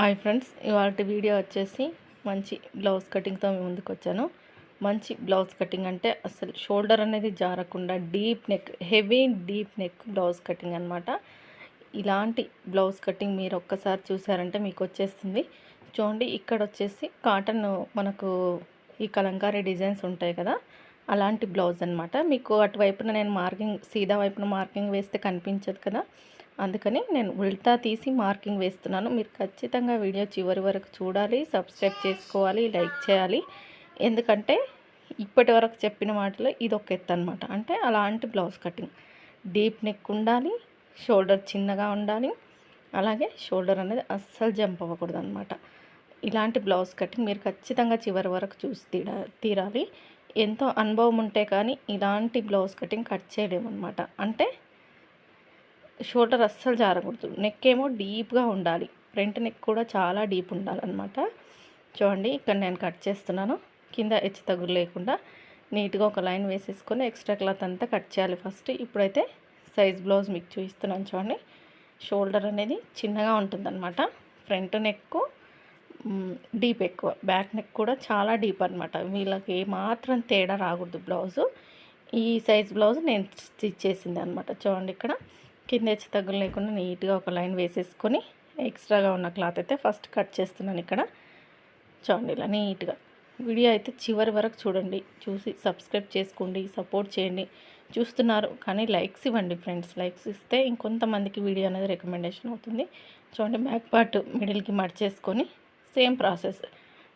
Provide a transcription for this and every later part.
Hi friends ఇవాళ video వచ్చేసి మంచి బ్లౌజ్ కటింగ్తో మేము ముందుకు వచ్చాను. మంచి బ్లౌజ్ కటింగ్ అంటే అసలు షోల్డర్ అనేది జారకుండా deep neck heavy deep neck blouse cutting అనమాట ఇలాంటి బ్లౌజ్ కటింగ్ మీరు ఒక్కసారి చూసారంటే మీకు వచ్చేస్తుంది. చూడండి ఇక్కడ వచ్చేసి కాటన్ మనకు ఈ కలంకారీ డిజైన్స్ ఉంటాయి కదా అలాంటి బ్లౌజ్ అనమాట మీకు అటువైపున నేను మార్కింగ్ సీదా వైపున మార్కింగ్ వేస్తే కనిపించదు కదా. అందుకని నేను ఉల్టా తీసి మార్కింగ్ వేస్తున్నాను. మీరు ఖచ్చితంగా వీడియో చివరి వరకు చూడాలి సబ్స్క్రైబ్ చేసుకోవాలి లైక్ చేయాలి. ఎందుకంటే ఇప్పటి వరకు చెప్పిన మాటలో ఇది ఒక ఎత్తు అనమాట అంటే అలాంటి బ్లౌజ్ కటింగ్. డీప్ నెక్ ఉండాలి షోల్డర్ చిన్నగా ఉండాలి. అలాగే షోల్డర్ అనేది అస్సలు జంప్ అవ్వకూడదు అనమాట ఇలాంటి బ్లౌజ్ కటింగ్ మీరు ఖచ్చితంగా చివరి వరకు చూసి తీరా తీరాలి. ఎంతో అనుభవం ఉంటే కానీ ఇలాంటి బ్లౌజ్ కటింగ్ కట్ చేయలేమన్నమాట. అంటే షోల్డర్ అస్సలు జారకూడదు. నెక్ ఏమో డీప్గా ఉండాలి. ఫ్రంట్ నెక్ కూడా చాలా డీప్ ఉండాలన్నమాట. చూడండి ఇక్కడ నేను కట్ చేస్తున్నాను. కింద హెచ్చు తగులు లేకుండా నీట్గా ఒక లైన్ వేసేసుకొని ఎక్స్ట్రా క్లాత్ అంతా కట్ చేయాలి ఫస్ట్. ఇప్పుడైతే సైజ్ బ్లౌజ్ మీకు చూపిస్తున్నాను చూడండి. షోల్డర్ అనేది చిన్నగా ఉంటుందన్నమాట. ఫ్రంట్ నెక్ డీప్ ఎక్కువ. బ్యాక్ నెక్ కూడా చాలా డీప్ అనమాట వీళ్ళకి ఏమాత్రం తేడా రాకూడదు బ్లౌజు. ఈ సైజ్ బ్లౌజ్ నేను స్టిచ్ చేసింది అనమాట చూడండి ఇక్కడ. కింద హెచ్చు తగ్గులు లేకుండా నీట్గా ఒక లైన్ వేసేసుకొని ఎక్స్ట్రాగా ఉన్న క్లాత్ అయితే ఫస్ట్ కట్ చేస్తున్నాను ఇక్కడ. చూడండి ఇలా నీట్గా. వీడియో అయితే చివరి వరకు చూడండి. చూసి సబ్స్క్రైబ్ చేసుకోండి సపోర్ట్ చేయండి. చూస్తున్నారు కానీ లైక్స్ ఇవ్వండి ఫ్రెండ్స్. లైక్స్ ఇస్తే ఇంకొంతమందికి వీడియో అనేది రికమెండేషన్ అవుతుంది. చూడండి బ్యాక్ పార్ట్ మిడిల్కి మడిచేసుకొని సేమ్ ప్రాసెస్.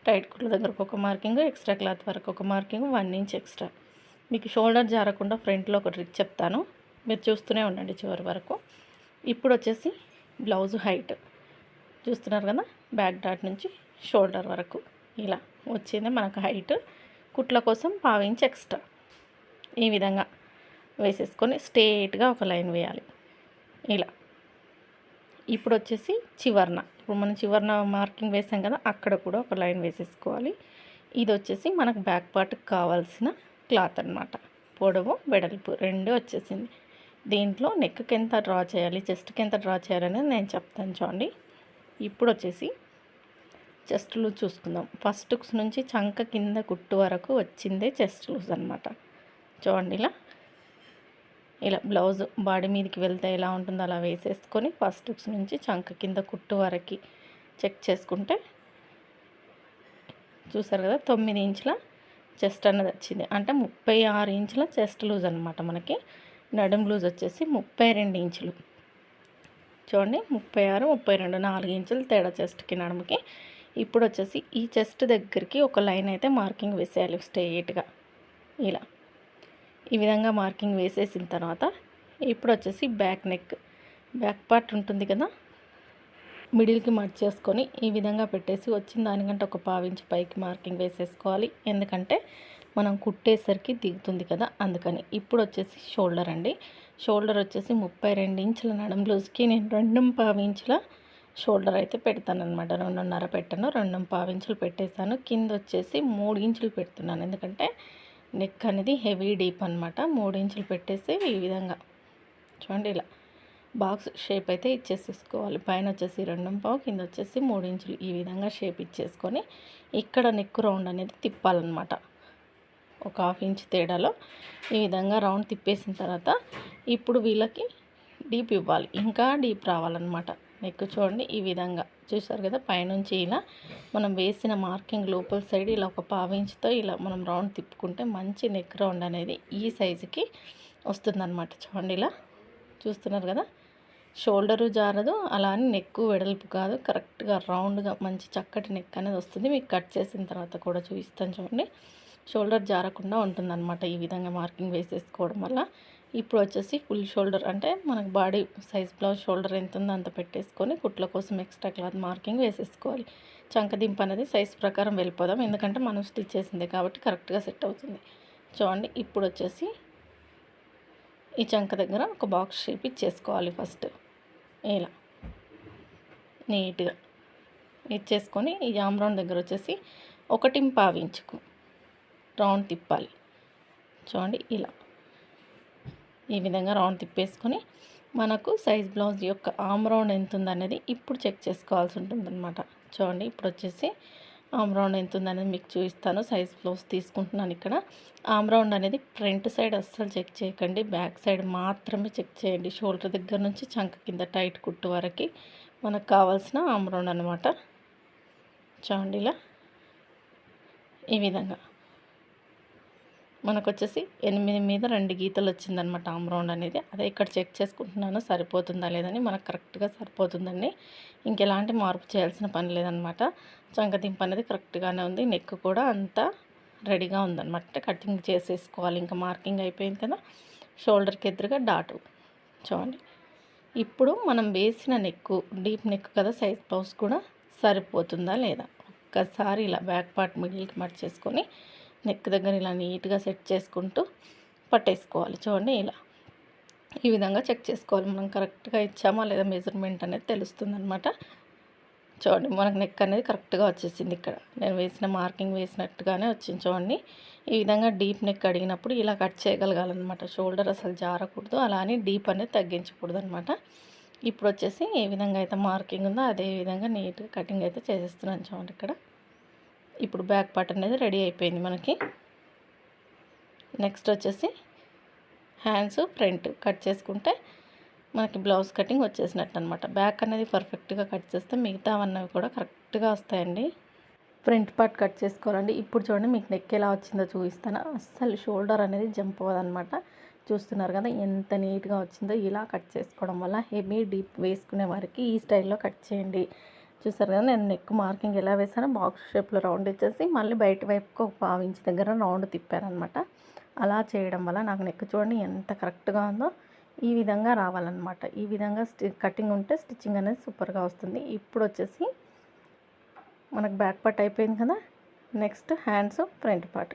టైట్ కుట్ల దగ్గరకు ఒక మార్కింగ్ ఎక్స్ట్రా క్లాత్ వరకు ఒక మార్కింగ్ వన్ ఇంచ్ ఎక్స్ట్రా. మీకు షోల్డర్ జారకుండా ఫ్రంట్లో ఒక ట్రిక్ చెప్తాను. మీరు చూస్తూనే ఉండండి చివరి వరకు. ఇప్పుడు వచ్చేసి బ్లౌజ్ హైట్. చూస్తున్నారు కదా? బ్యాక్ డాట్ నుంచి షోల్డర్ వరకు. ఇలా వచ్చింది మనకు హైట్. కుట్ల కోసం పావించి ఎక్స్ట్రా. ఈ విధంగా వేసేసుకొని స్ట్రేట్గా ఒక లైన్ వేయాలి. ఇలా. ఇప్పుడు వచ్చేసి చివర్న ఇప్పుడు మనం చివర్న మార్కింగ్ వేసాం కదా అక్కడ కూడా ఒక లైన్ వేసేసుకోవాలి. ఇది వచ్చేసి మనకు బ్యాక్ పార్ట్కి కావాల్సిన క్లాత్ అనమాట పొడవు వెడల్పు రెండు వచ్చేసింది. దీంట్లో నెక్కి ఎంత డ్రా చేయాలి చెస్ట్కి ఎంత డ్రా చేయాలనేది నేను చెప్తాను చూడండి. ఇప్పుడు వచ్చేసి చెస్ట్ లూజ్ చూసుకుందాం. ఫస్ట్ నుంచి చంక కింద కుట్టు వరకు వచ్చిందే చెస్ట్ లూజ్ అనమాట చూడండి ఇలా. ఇలా బ్లౌజ్ బాడీ మీదకి వెళ్తే ఎలా ఉంటుందో అలా వేసేసుకొని ఫస్ట్ నుంచి చంక కింద కుట్టు వరకు చెక్ చేసుకుంటే చూసారు కదా తొమ్మిది ఇంచుల చెస్ట్ అన్నది వచ్చింది. అంటే ముప్పై ఆరు ఇంచుల చెస్ట్ లూజ్ అనమాట మనకి. నడుం లూజ్ వచ్చేసి ముప్పై రెండు ఇంచులు. చూడండి ముప్పై ఆరు ముప్పై రెండు నాలుగు ఇంచులు తేడా చెస్ట్కి నడుముకి. ఇప్పుడు వచ్చేసి ఈ చెస్ట్ దగ్గరికి ఒక లైన్ అయితే మార్కింగ్ వేసేయాలి స్ట్రేట్గా ఇలా. ఈ విధంగా మార్కింగ్ వేసేసిన తర్వాత ఇప్పుడు వచ్చేసి బ్యాక్ నెక్. బ్యాక్ పార్ట్ ఉంటుంది కదా? మిడిల్కి చేసుకొని ఈ విధంగా పెట్టేసి వచ్చిన దానికంటే ఒక పావించి పైకి మార్కింగ్ వేసేసుకోవాలి. ఎందుకంటే మనం కుట్టేసరికి దిగుతుంది కదా అందుకని. ఇప్పుడు వచ్చేసి షోల్డర్ అండి. షోల్డర్ వచ్చేసి ముప్పై రెండు ఇంచుల నడం బ్లౌజ్కి నేను రెండు పావించుల షోల్డర్ అయితే పెడతాను అనమాట రెండున్నర పెట్టాను రెండు పావించులు పెట్టేశాను. కింద వచ్చేసి మూడు ఇంచులు పెడుతున్నాను. ఎందుకంటే నెక్ అనేది హెవీ డీప్ అనమాట మూడు ఇంచులు పెట్టేసి ఈ విధంగా. చూడండి ఇలా. బాక్స్ షేప్ అయితే ఇచ్చేసేసుకోవాలి. పైన వచ్చేసి రెండు పావు కింద వచ్చేసి మూడు ఇంచులు ఈ విధంగా షేప్ ఇచ్చేసుకొని ఇక్కడ నెక్ రౌండ్ అనేది తిప్పాలన్నమాట. ఒక హాఫ్ ఇంచ్ తేడాలో ఈ విధంగా రౌండ్ తిప్పేసిన తర్వాత ఇప్పుడు వీళ్ళకి డీప్ ఇవ్వాలి. ఇంకా డీప్ రావాలన్నమాట. నెక్ చూడండి ఈ విధంగా. చూసారు కదా పైనుంచి ఇలా మనం వేసిన మార్కింగ్ లోపల సైడ్ ఇలా ఒక పావించుతో ఇలా మనం రౌండ్ తిప్పుకుంటే మంచి నెక్ రౌండ్ అనేది ఈ సైజుకి వస్తుందన్నమాట. చూడండి ఇలా. చూస్తున్నారు కదా? షోల్డరు జారదు అలా అని నెక్ వెడల్పు కాదు. కరెక్ట్గా రౌండ్గా మంచి చక్కటి నెక్ అనేది వస్తుంది. మీకు కట్ చేసిన తర్వాత కూడా చూపిస్తాను చూడండి. షోల్డర్ జారకుండా ఉంటుందన్నమాట ఈ విధంగా మార్కింగ్ వేసేసుకోవడం వల్ల. ఇప్పుడు వచ్చేసి ఫుల్ షోల్డర్ అంటే మనకు బాడీ సైజ్ బ్లౌజ్ షోల్డర్ ఎంత ఉందో అంత పెట్టేసుకొని కుట్ల కోసం ఎక్స్ట్రా క్లాత్ మార్కింగ్ వేసేసుకోవాలి. చంకదింపు అనేది సైజ్ ప్రకారం వెళ్ళిపోదాం. ఎందుకంటే మనం స్టిచ్ చేసిందే కాబట్టి కరెక్ట్గా సెట్ అవుతుంది. చూడండి ఇప్పుడు వచ్చేసి ఈ చంక దగ్గర ఒక బాక్స్ షేప్ ఇచ్చేసుకోవాలి ఫస్ట్. ఇలా. నీట్గా. ఇచ్చేసుకొని ఈ జామ్ దగ్గర వచ్చేసి ఒకటి పావించుకు రౌండ్ తిప్పాలి. చూడండి ఇలా. ఈ విధంగా రౌండ్ తిప్పేసుకొని మనకు సైజ్ బ్లౌజ్ యొక్క ఆమ్ రౌండ్ ఎంత ఉందనేది ఇప్పుడు చెక్ చేసుకోవాల్సి ఉంటుందన్నమాట. చూడండి ఇప్పుడు వచ్చేసి ఆమ్ రౌండ్ ఎంత ఉందనేది మీకు చూపిస్తాను. సైజ్ బ్లౌజ్ తీసుకుంటున్నాను ఇక్కడ. ఆమ్ రౌండ్ అనేది ఫ్రంట్ సైడ్ అస్సలు చెక్ చేయకండి. బ్యాక్ సైడ్ మాత్రమే చెక్ చేయండి. షోల్డర్ దగ్గర నుంచి చంక కింద టైట్ కుట్టు వరకు మనకు కావాల్సిన ఆమ్ రౌండ్ అనమాట చూడండి ఇలా. ఈ విధంగా. మనకు వచ్చేసి ఎనిమిది మీద రెండు గీతలు వచ్చిందనమాట ఆమ్ రౌండ్ అనేది. అదే ఇక్కడ చెక్ చేసుకుంటున్నాను సరిపోతుందా లేదని. మనకు కరెక్ట్గా సరిపోతుందండి. ఇంకెలాంటి మార్పు చేయాల్సిన పని లేదనమాట. చంకదింపు అనేది కరెక్ట్గానే ఉంది. నెక్ కూడా అంతా రెడీగా ఉందన్నమాట కటింగ్ చేసేసుకోవాలి. ఇంకా మార్కింగ్ అయిపోయింది కదా. షోల్డర్కి ఎదురుగా డాటు. చూడండి. ఇప్పుడు మనం వేసిన నెక్ డీప్ నెక్ కదా సైజ్ బ్లౌజ్ కూడా సరిపోతుందా లేదా? ఒక్కసారి ఇలా బ్యాక్ పార్ట్ మిడిల్కి మర్చేసుకొని నెక్ దగ్గర ఇలా నీట్గా సెట్ చేసుకుంటూ పట్టేసుకోవాలి. చూడండి ఇలా. ఈ విధంగా చెక్ చేసుకోవాలి. మనం కరెక్ట్గా ఇచ్చామా లేదా మెజర్మెంట్ అనేది తెలుస్తుంది అనమాట చూడండి మనకు నెక్ అనేది కరెక్ట్గా వచ్చేసింది ఇక్కడ. నేను వేసిన మార్కింగ్ వేసినట్టుగానే వచ్చింది చూడండి. ఈ విధంగా డీప్ నెక్ అడిగినప్పుడు ఇలా కట్ చేయగలగాలన్నమాట. షోల్డర్ అసలు జారకూడదు. అలా అని డీప్ అనేది తగ్గించకూడదు అనమాట ఇప్పుడు వచ్చేసి ఏ విధంగా అయితే మార్కింగ్ ఉందో అదే విధంగా నీట్గా కటింగ్ అయితే చేసేస్తున్నాను చూడండి ఇక్కడ. ఇప్పుడు బ్యాక్ పార్ట్ అనేది రెడీ అయిపోయింది మనకి. నెక్స్ట్ వచ్చేసి హ్యాండ్స్ ఫ్రంట్ కట్ చేసుకుంటే మనకి బ్లౌజ్ కటింగ్ వచ్చేసినట్టు అనమాట బ్యాక్ అనేది పర్ఫెక్ట్గా కట్ చేస్తే మిగతా అన్నవి కూడా కరెక్ట్గా వస్తాయండి. ఫ్రంట్ పార్ట్ కట్ చేసుకోవాలండి. ఇప్పుడు చూడండి మీకు నెక్ ఎలా వచ్చిందో చూపిస్తాను. అస్సలు షోల్డర్ అనేది జంప్ అవ్వదనమాట చూస్తున్నారు కదా ఎంత నీట్గా వచ్చిందో ఇలా కట్ చేసుకోవడం వల్ల హెవీ డీప్ వేసుకునే వారికి ఈ స్టైల్లో కట్ చేయండి. చూసారు కదా నేను నెక్ మార్కింగ్ ఎలా వేసానో బాక్స్ షేప్లో రౌండ్ ఇచ్చేసి మళ్ళీ బయట వైపుకు ఒక పావు ఇంచ్ దగ్గర రౌండ్ తిప్పారనమాట. అలా చేయడం వల్ల నాకు నెక్ చూడండి ఎంత కరెక్ట్గా ఉందో ఈ విధంగా రావాలన్నమాట ఈ విధంగా స్టి కటింగ్ ఉంటే స్టిచ్చింగ్ అనేది సూపర్గా వస్తుంది. ఇప్పుడు వచ్చేసి మనకు బ్యాక్ పార్ట్ అయిపోయింది కదా నెక్స్ట్ హ్యాండ్స్ ఫ్రంట్ పార్ట్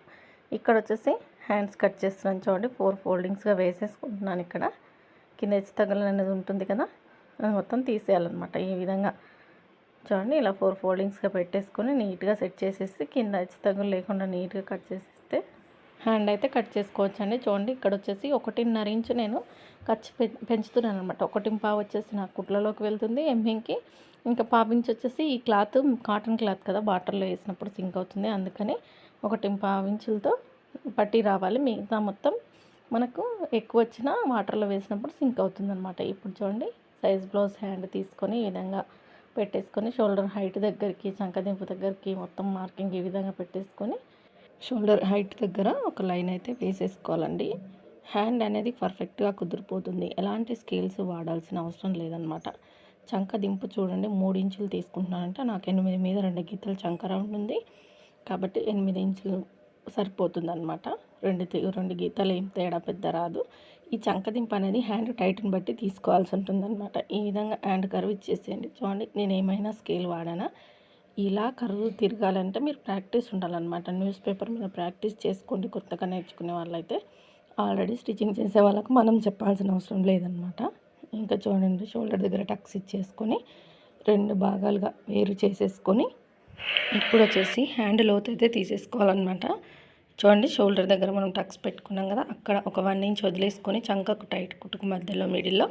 ఇక్కడ వచ్చేసి హ్యాండ్స్ కట్ చేస్తున్నాను చూడండి ఫోర్ ఫోల్డింగ్స్గా వేసేసుకుంటున్నాను ఇక్కడ. కింద హెచ్చు తగలు ఉంటుంది కదా అది మొత్తం తీసేయాలన్నమాట ఈ విధంగా. చూడండి ఇలా ఫోర్ ఫోల్డింగ్స్గా పెట్టేసుకొని నీట్గా సెట్ చేసేసి కింద హెచ్చు లేకుండా నీట్గా కట్ చేసేస్తే హ్యాండ్ అయితే కట్ చేసుకోవచ్చు అండి చూడండి ఇక్కడ వచ్చేసి ఒకటిన్నర ఇంచు నేను ఖర్చు పెంచుతున్నాను అనమాట ఒకటి పావు వచ్చేసి నాకు కుట్లలోకి వెళ్తుంది ఎంహింగ్కి ఇంకా పావించి వచ్చేసి ఈ క్లాత్ కాటన్ క్లాత్ కదా వాటర్లో వేసినప్పుడు సింక్ అవుతుంది. అందుకని ఒకటి పావించులతో పట్టి రావాలి. మిగతా మొత్తం మనకు ఎక్కువ వచ్చిన వాటర్లో వేసినప్పుడు సింక్ అవుతుంది అనమాట ఇప్పుడు చూడండి సైజ్ బ్లౌజ్ హ్యాండ్ తీసుకొని ఈ విధంగా పెట్టేసుకొని షోల్డర్ హైట్ దగ్గరికి చంకదింపు దగ్గరికి మొత్తం మార్కింగ్ ఈ విధంగా పెట్టేసుకొని షోల్డర్ హైట్ దగ్గర ఒక లైన్ అయితే వేసేసుకోవాలండి. హ్యాండ్ అనేది పర్ఫెక్ట్గా కుదిరిపోతుంది. ఎలాంటి స్కేల్స్ వాడాల్సిన అవసరం లేదనమాట చంక దింపు చూడండి మూడు ఇంచులు తీసుకుంటున్నానంటే. నాకు ఎనిమిది మీద రెండు గీతలు చంక రౌండ్ ఉంది. కాబట్టి ఎనిమిది ఇంచులు సరిపోతుంది అనమాట రెండు రెండు గీతలు ఏం తేడా పెద్ద రాదు. ఈ చంకదింపు అనేది హ్యాండ్ టైట్ని బట్టి తీసుకోవాల్సి ఉంటుందన్నమాట. ఈ విధంగా హ్యాండ్ కర్వ్ ఇచ్చేసేయండి. చూడండి నేను ఏమైనా స్కేల్ వాడానా? ఇలా కర్వ్ తిరగాలంటే మీరు ప్రాక్టీస్ ఉండాలన్నమాట. న్యూస్ పేపర్ మీద ప్రాక్టీస్ చేసుకోండి కొత్తగా నేర్చుకునే వాళ్ళైతే. ఆల్రెడీ స్టిచ్చింగ్ చేసే వాళ్ళకు మనం చెప్పాల్సిన అవసరం లేదనమాట ఇంకా చూడండి షోల్డర్ దగ్గర టక్స్ ఇచ్చేసుకొని రెండు భాగాలుగా వేరు చేసేసుకొని ఇప్పుడు వచ్చేసి హ్యాండ్ లోతు అయితే తీసేసుకోవాలన్నమాట. చూడండి షోల్డర్ దగ్గర మనం టక్స్ పెట్టుకున్నాం కదా అక్కడ ఒక వన్ ఇంచ్ వదిలేసుకొని చంకకు టైట్ కుట్టుకు మధ్యలో మిడిల్లో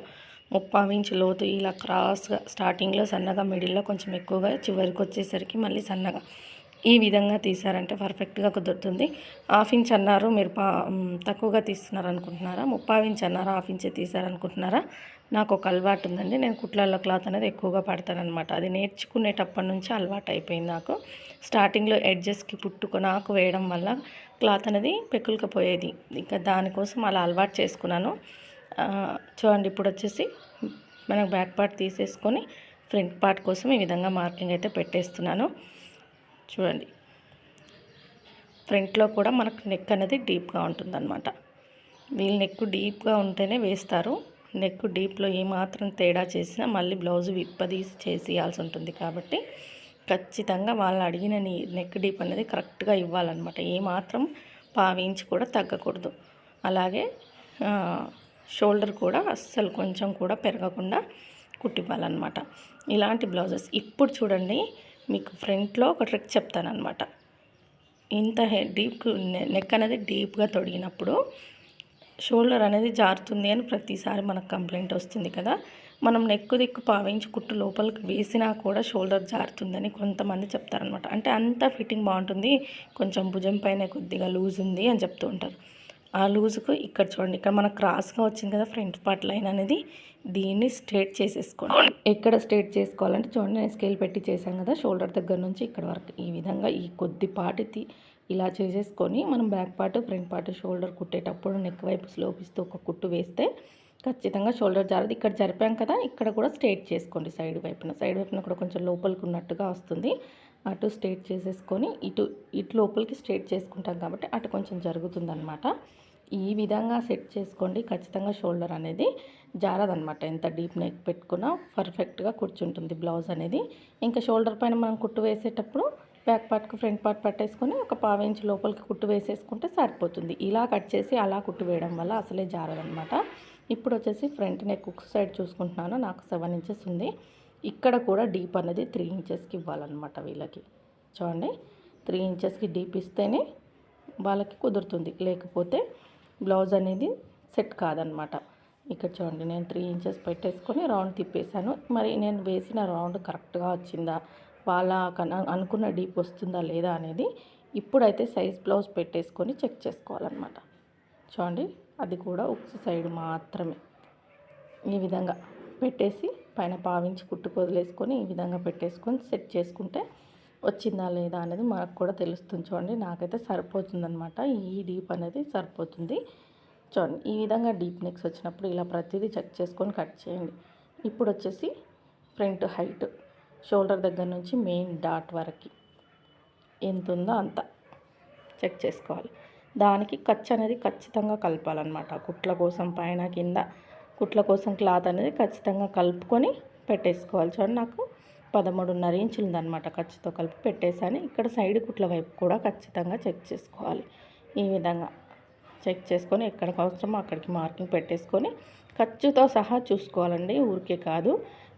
ముప్పావు ఇంచ్ లోతు ఇలా క్రాస్గా స్టార్టింగ్లో సన్నగా మిడిల్లో కొంచెం ఎక్కువగా చివరికి వచ్చేసరికి మళ్ళీ సన్నగా. ఈ విధంగా తీసారంటే పర్ఫెక్ట్గా కుదురుతుంది. హాఫ్ ఇంచ్ అన్నారు మీరు పా తక్కువగా తీస్తున్నారు అనుకుంటున్నారా ముప్పై ఇంచ్ అన్నారు హాఫ్ ఇంచే తీసారనుకుంటున్నారా నాకు ఒక అలవాటు ఉందండి. నేను కుట్లల్లో క్లాత్ అనేది ఎక్కువగా పడతానమాట అది నేర్చుకునేటప్పటి నుంచి అలవాటు అయిపోయింది నాకు. స్టార్టింగ్లో ఎడ్జెస్కి పుట్టుకొని నాకు వేయడం వల్ల క్లాత్ అనేది పెక్కులకపోయేది ఇంకా దానికోసం అలా అలవాటు చేసుకున్నాను. చూడండి ఇప్పుడు వచ్చేసి మనకు బ్యాక్ పార్ట్ తీసేసుకొని ఫ్రంట్ పార్ట్ కోసం ఈ విధంగా మార్కింగ్ అయితే పెట్టేస్తున్నాను. చూడండి. ఫ్రంట్లో కూడా మనకు నెక్ అనేది డీప్గా ఉంటుందన్నమాట. వీళ్ళు నెక్ డీప్గా ఉంటేనే వేస్తారు. నెక్ డీప్లో ఏమాత్రం తేడా చేసినా మళ్ళీ బ్లౌజ్ విప్పదీసి చేసేయాల్సి ఉంటుంది కాబట్టి ఖచ్చితంగా వాళ్ళు అడిగిన నెక్ డీప్ అనేది కరెక్ట్గా ఇవ్వాలన్నమాట. ఏమాత్రం పావించి కూడా తగ్గకూడదు. అలాగే షోల్డర్ కూడా అస్సలు కొంచెం కూడా పెరగకుండా కుట్టివ్వాలన్నమాట. ఇలాంటి బ్లౌజెస్ ఇప్పుడు చూడండి మీకు ఫ్రంట్లో ఒక ట్రిక్ చెప్తానమాట ఇంత డీప్ నెక్ అనేది డీప్గా తొడిగినప్పుడు షోల్డర్ అనేది జారుతుంది అని ప్రతిసారి మనకు కంప్లైంట్ వస్తుంది కదా. మనం నెక్కు దిక్కు పావించి కుట్టు లోపలికి వేసినా కూడా షోల్డర్ జారుతుందని కొంతమంది చెప్తారనమాట అంటే అంత ఫిట్టింగ్ బాగుంటుంది. కొంచెం భుజం పైన కొద్దిగా లూజ్ ఉంది అని చెప్తూ ఉంటారు. ఆ లూజుకు ఇక్కడ చూడండి ఇక్కడ మనకు క్రాస్గా వచ్చింది కదా ఫ్రంట్ పార్ట్ లైన్ అనేది దీన్ని స్ట్రేట్ చేసేసుకోండి. ఎక్కడ స్ట్రేట్ చేసుకోవాలంటే చూడండి నేను స్కేల్ పెట్టి చేశాను కదా షోల్డర్ దగ్గర నుంచి ఇక్కడ వరకు. ఈ విధంగా ఈ కొద్ది పాటిది ఇలా చేసేసుకొని మనం back part front part shoulder కుట్టేటప్పుడు నెక్ వైపు స్లోపిస్తూ ఒక కుట్టు వేస్తే ఖచ్చితంగా షోల్డర్ జారదు. ఇక్కడ జరిపాం కదా ఇక్కడ కూడా స్ట్రేట్ చేసుకోండి సైడ్ వైపున. సైడ్ వైపున కూడా కొంచెం లోపలికి ఉన్నట్టుగా వస్తుంది. అటు స్ట్రేట్ చేసేసుకొని ఇటు ఇటు లోపలికి స్ట్రేట్ చేసుకుంటాం కాబట్టి అటు కొంచెం జరుగుతుందన్నమాట. ఈ విధంగా సెట్ చేసుకోండి. ఖచ్చితంగా షోల్డర్ అనేది జారదనమాట ఎంత డీప్ నెక్ పెట్టుకున్నా పర్ఫెక్ట్గా కూర్చుంటుంది బ్లౌజ్ అనేది. ఇంకా షోల్డర్ పైన మనం కుట్టు వేసేటప్పుడు బ్యాక్ పార్ట్కి ఫ్రంట్ పార్ట్ పట్టేసుకొని ఒక పావు లోపలికి కుట్టు వేసేసుకుంటే సరిపోతుంది. ఇలా కట్ చేసి అలా కుట్టు వేయడం వల్ల అసలే జారదనమాట ఇప్పుడు వచ్చేసి ఫ్రంట్ నెక్ ఒక సైడ్ చూసుకుంటున్నాను. నాకు సెవెన్ ఇంచెస్ ఉంది. ఇక్కడ కూడా డీప్ అనేది త్రీ ఇంచెస్కి ఇవ్వాలన్నమాట వీళ్ళకి. చూడండి. త్రీ ఇంచెస్కి డీప్ ఇస్తేనే వాళ్ళకి కుదురుతుంది. లేకపోతే బ్లౌజ్ అనేది సెట్ కాదనమాట. ఇక్కడ చూడండి నేను త్రీ ఇంచెస్ పెట్టేసుకొని రౌండ్ తిప్పేశాను. మరి నేను వేసిన రౌండ్ కరెక్ట్గా వచ్చిందా? వాళ్ళ కన- అనుకున్న డీప్ వస్తుందా లేదా అనేది ఇప్పుడైతే సైజ్ బ్లౌజ్ పెట్టేసుకొని చెక్ చేసుకోవాలన్నమాట. చూడండి అది కూడా ఉక్స్ సైడ్ మాత్రమే. ఈ విధంగా పెట్టేసి పైన పావించి కుట్టుకొదిలేసుకొని ఈ విధంగా పెట్టేసుకొని సెట్ చేసుకుంటే వచ్చిందా లేదా అనేది మనకు కూడా తెలుస్తుంది చూడండి. నాకైతే సరిపోతుందనమాట ఈ డీప్ అనేది సరిపోతుంది. చూడండి ఈ విధంగా డీప్ నెక్స్ వచ్చినప్పుడు ఇలా ప్రతిదీ చెక్ చేసుకొని కట్ చేయండి. ఇప్పుడు వచ్చేసి ఫ్రంట్ హైట్ షోల్డర్ దగ్గర నుంచి మెయిన్ డాట్ వరకు. ఎంత ఉందో అంత చెక్ చేసుకోవాలి. దానికి ఖర్చు అనేది ఖచ్చితంగా కలపాలన్నమాట. కుట్ల కోసం పైన కింద కుట్ల కోసం క్లాత్ అనేది ఖచ్చితంగా కలుపుకొని పెట్టేసుకోవాలి. చూడండి నాకు పదమూడున్నర ఇంచులు ఉందన్నమాట ఖర్చుతో కలిపి పెట్టేశాను. ఇక్కడ సైడ్ కుట్ల వైపు కూడా ఖచ్చితంగా చెక్ చేసుకోవాలి. ఈ విధంగా చెక్ చేసుకొని ఎక్కడికి అవసరమో అక్కడికి మార్కింగ్ పెట్టేసుకొని ఖర్చుతో సహా చూసుకోవాలండి. ఊరికే కాదు.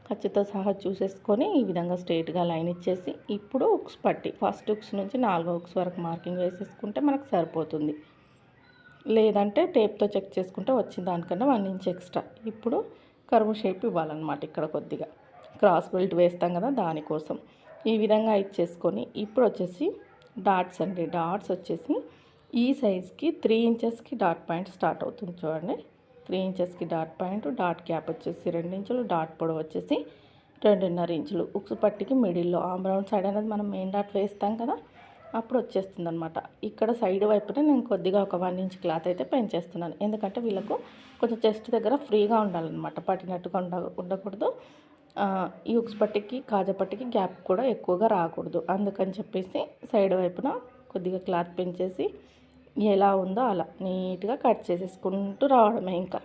ఖర్చుతో సహా చూసేసుకొని ఈ విధంగా స్ట్రైట్గా లైన్ ఇచ్చేసి ఇప్పుడు ఉక్స్ పట్టి ఫస్ట్ ఉక్స్ నుంచి నాలుగో ఉక్స్ వరకు మార్కింగ్ వేసేసుకుంటే మనకు సరిపోతుంది. లేదంటే టేప్తో చెక్ చేసుకుంటే వచ్చిన దానికన్నా వన్ ఇంచ్ ఎక్స్ట్రా. ఇప్పుడు కరువు షేప్ ఇవ్వాలన్నమాట ఇక్కడ కొద్దిగా. క్రాస్ బెల్ట్ వేస్తాం కదా దానికోసం. ఈ విధంగా ఇచ్చేసుకొని ఇప్పుడు వచ్చేసి డాట్స్ అండి. డాట్స్ వచ్చేసి ఈ సైజ్కి త్రీ ఇంచెస్కి డాట్ పాయింట్ స్టార్ట్ అవుతుంది చూడండి. త్రీ ఇంచెస్కి డాట్ పాయింట్ డాట్ క్యాప్ వచ్చేసి రెండు ఇంచులు డాట్ పొడవు వచ్చేసి రెండున్నర ఇంచులు. ఉక్సు పట్టికి మిడిల్లో ఆమ్ రౌండ్ సైడ్ అనేది మనం మెయిన్ డాట్ వేస్తాం కదా అప్పుడు వచ్చేస్తుంది అనమాట ఇక్కడ సైడ్ వైపునే నేను కొద్దిగా ఒక వన్ ఇంచ్ క్లాత్ అయితే పెంచేస్తున్నాను. ఎందుకంటే వీళ్ళకు కొంచెం చెస్ట్ దగ్గర ఫ్రీగా ఉండాలన్నమాట. పట్టినట్టుగా ఉండ ఉండకూడదు. యూక్స్ ఈ ఉక్స్ పట్టికి కాజా పట్టికి గ్యాప్ కూడా ఎక్కువగా రాకూడదు. అందుకని చెప్పేసి సైడ్ వైపున కొద్దిగా క్లాత్ పెంచేసి ఎలా ఉందో అలా నీట్గా కట్ చేసేసుకుంటూ రావడమే ఇంకా.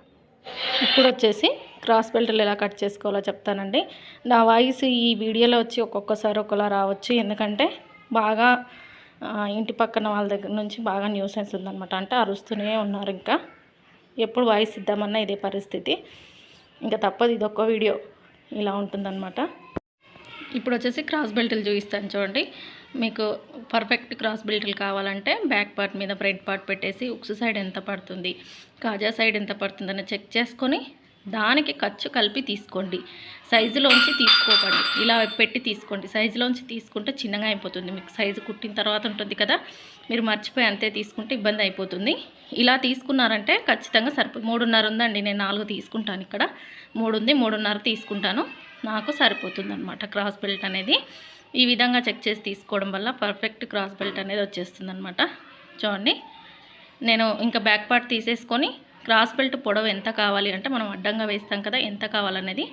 ఇప్పుడు వచ్చేసి క్రాస్ బెల్ట్లు ఎలా కట్ చేసుకోవాలో చెప్తానండి. నా వాయిస్ ఈ వీడియోలో వచ్చి ఒక్కొక్కసారి ఒకలా రావచ్చు. ఎందుకంటే బాగా ఇంటి పక్కన వాళ్ళ దగ్గర నుంచి బాగా న్యూసెన్స్ ఉందన్నమాట. అంటే అరుస్తూనే ఉన్నారు ఇంకా. ఎప్పుడు వాయిస్ ఇద్దామన్నా ఇదే పరిస్థితి. ఇంకా తప్పదు ఇదొక్క వీడియో. ఇలా ఉంటుందన్నమాట. ఇప్పుడు వచ్చేసి క్రాస్ బెల్ట్లు చూపిస్తాను చూడండి. మీకు పర్ఫెక్ట్ క్రాస్ బెల్ట్లు కావాలంటే బ్యాక్ పార్ట్ మీద ఫ్రంట్ పార్ట్ పెట్టేసి ఉక్స్ సైడ్ ఎంత పడుతుంది కాజా సైడ్ ఎంత పడుతుందని చెక్ చేసుకొని దానికి ఖర్చు కలిపి తీసుకోండి. సైజులోంచి తీసుకోకండి. ఇలా పెట్టి తీసుకోండి. సైజులోంచి తీసుకుంటే చిన్నగా అయిపోతుంది. మీకు సైజు కుట్టిన తర్వాత ఉంటుంది కదా. మీరు మర్చిపోయి అంతే తీసుకుంటే ఇబ్బంది అయిపోతుంది. ఇలా తీసుకున్నారంటే ఖచ్చితంగా సరిపో మూడున్నర ఉందండి నేను నాలుగు తీసుకుంటాను ఇక్కడ. మూడు ఉంది మూడున్నర తీసుకుంటాను. నాకు సరిపోతుంది అనమాట క్రాస్ బెల్ట్ అనేది. ఈ విధంగా చెక్ చేసి తీసుకోవడం వల్ల పర్ఫెక్ట్ క్రాస్ బెల్ట్ అనేది వచ్చేస్తుంది అనమాట చూడండి. నేను ఇంకా బ్యాక్ పార్ట్ తీసేసుకొని క్రాస్ బెల్ట్ పొడవు ఎంత కావాలి అంటే మనం అడ్డంగా వేస్తాం కదా ఎంత కావాలనేది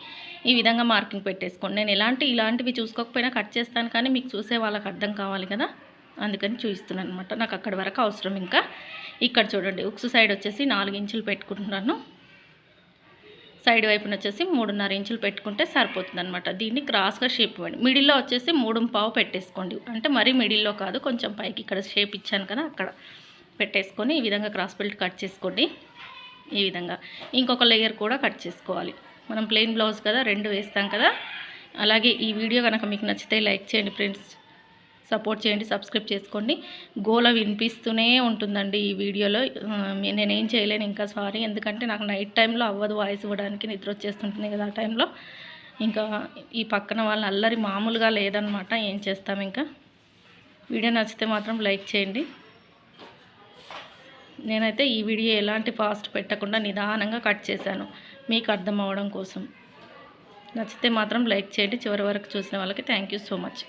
ఈ విధంగా మార్కింగ్ పెట్టేసుకోండి. నేను ఎలాంటి ఇలాంటివి చూసుకోకపోయినా కట్ చేస్తాను కానీ మీకు చూసే వాళ్ళకి అర్థం కావాలి కదా. అందుకని చూపిస్తున్నాను అనమాట నాకు అక్కడి వరకు అవసరం ఇంకా. ఇక్కడ చూడండి ఉక్స్ సైడ్ వచ్చేసి నాలుగు ఇంచులు పెట్టుకుంటున్నాను. సైడ్ వైపున వచ్చేసి మూడున్నర ఇంచులు పెట్టుకుంటే సరిపోతుంది అనమాట దీన్ని క్రాస్గా షేప్ ఇవ్వండి. మిడిల్లో వచ్చేసి మూడు పావు పెట్టేసుకోండి. అంటే మరీ మిడిల్లో కాదు కొంచెం పైకి ఇక్కడ షేప్ ఇచ్చాను కదా అక్కడ పెట్టేసుకొని ఈ విధంగా క్రాస్ బెల్ట్ కట్ చేసుకోండి. ఈ విధంగా. ఇంకొక లేయర్ కూడా కట్ చేసుకోవాలి. మనం ప్లెయిన్ బ్లౌజ్ కదా రెండు వేస్తాం కదా. అలాగే ఈ వీడియో కనుక మీకు నచ్చితే లైక్ చేయండి ఫ్రెండ్స్. సపోర్ట్ చేయండి సబ్స్క్రైబ్ చేసుకోండి. గోల వినిపిస్తూనే ఉంటుందండి ఈ వీడియోలో. నేనేం చేయలేను ఇంకా సారీ. ఎందుకంటే నాకు నైట్ టైంలో అవ్వదు వాయిస్ ఇవ్వడానికి నిద్ర వచ్చేస్తుంటుంది కదా ఆ టైంలో. ఇంకా ఈ పక్కన వాళ్ళ అల్లరి మామూలుగా లేదనమాట ఏం చేస్తాం ఇంకా? వీడియో నచ్చితే మాత్రం లైక్ చేయండి. నేనైతే ఈ వీడియో ఎలాంటి ఫాస్ట్ పెట్టకుండా నిదానంగా కట్ చేశాను. మీకు అర్థం అవడం కోసం. నచ్చితే మాత్రం లైక్ చేయండి. చివరి వరకు చూసిన వాళ్ళకి థ్యాంక్ యూ సో మచ్.